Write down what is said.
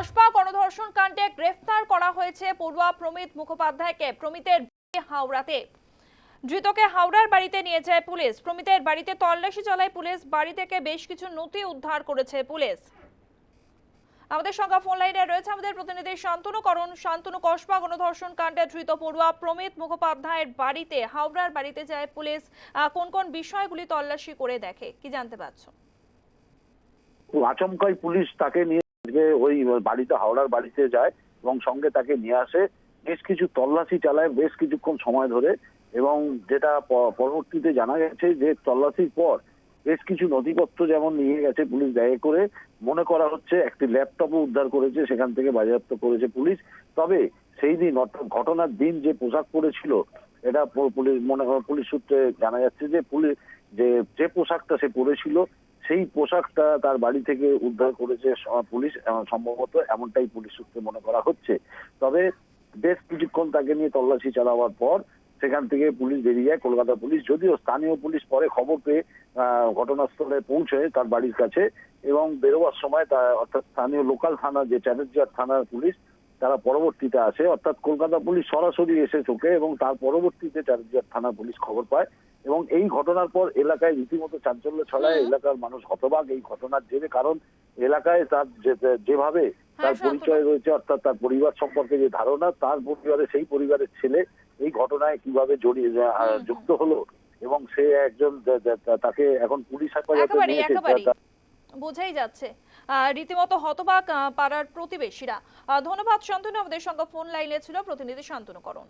কসবা গণধর্ষণ কাণ্ডে গ্রেফতার করা হয়েছে পড়ুয়া প্রমিত মুখোপাধ্যায়কে, প্রমিতের হাওড়াতে। ধৃতকে হাওড়ার বাড়িতে নিয়ে যায় পুলিশ। প্রমিতের বাড়িতে তল্লাশি চালায় পুলিশ। বাড়ি থেকে বেশ কিছু নথি উদ্ধার করেছে পুলিশ। আমাদের সঙ্গে ফোন লাইনে রয়েছে আমাদের প্রতিনিধি শান্তনু করণ। শান্তনু কসবা গণধর্ষণ কাণ্ডে ধৃত পড়ুয়া প্রমিত মুখোপাধ্যায়ের বাড়িতে, হাওড়ার বাড়িতে যায় পুলিশ। কোন কোন বিষয়গুলি তল্লাশি করে দেখে? কি জানতে পারছ? আচমকাই পুলিশ তাকে নিয়ে আজকে ওই বাড়িতে, হাওড়ার বাড়িতে যায় এবং সঙ্গে তাকে নিয়ে আসে। বেশ কিছু তল্লাশি চালায়, বেশ কিছুক্ষণ সময় ধরে এবং যেটা পরবর্তীতে জানা গেছে যে তল্লাশির পর বেশ কিছু নথিপত্র যেমন নিয়ে গেছে পুলিশ ব্যয় করে, মনে করা হচ্ছে একটি ল্যাপটপও উদ্ধার করেছে, সেখান থেকে বাজেয়াপ্ত করেছে পুলিশ। তবে সেই দিন অর্থাৎ ঘটনার দিন যে পোশাক পরেছিল, এটা পুলিশ, মনে পুলিশ সূত্রে জানা যাচ্ছে যে পুলিশ, যে যে পোশাকটা সে পরেছিল সেই পোশাকটা তার বাড়ি থেকে উদ্ধার করেছে পুলিশ সম্ভবত এমনটাই পুলিশ সূত্রে মনে করা হচ্ছে। তবে বেশ কিছুক্ষণ তাকে নিয়ে তল্লাশি চালাবার পর সেখান থেকে পুলিশ বেরিয়ে যায়, কলকাতা পুলিশ, যদিও স্থানীয় পুলিশ পরে খবর পেয়ে ঘটনাস্থলে পৌঁছয় তার বাড়ির কাছে এবং বেরোবার সময় তা, অর্থাৎ স্থানীয় লোকাল থানা যে চ্যাটার্জিয়ার থানার পুলিশ, তারা পরবর্তীতে আসে। অর্থাৎ কলকাতা পুলিশ সরাসরি এসে চোখে এবং তার পরবর্তীতে চ্যাটার্জিয়ার থানা পুলিশ খবর পায় এবং এই ঘটনার পর এলাকায় রীতিমতো চাঞ্চল্য ছড়ায় এলাকার মানুষ হতবাক এই ঘটনার জেরে কারণ এলাকায় তার যেভাবে তার পরিচয় রয়েছে অর্থাৎ তার পরিবার সম্পর্কে যে ধারণা তার পরিবারে সেই পরিবারের ছেলে এই ঘটনায় কীভাবে জড়িয়ে। যুক্ত হলো এবং সে একজন তাকে এখন পুলিশ হেফাজতে নিয়েছে বোঝাই যাচ্ছে। রীতিমতো হতবাক পাড়ার প্রতিবেশীরা। ধন্যবাদ শান্তনু আমাদের সঙ্গে ফোন লাইনে ছিল। প্রতিনিধি শান্তনু করণ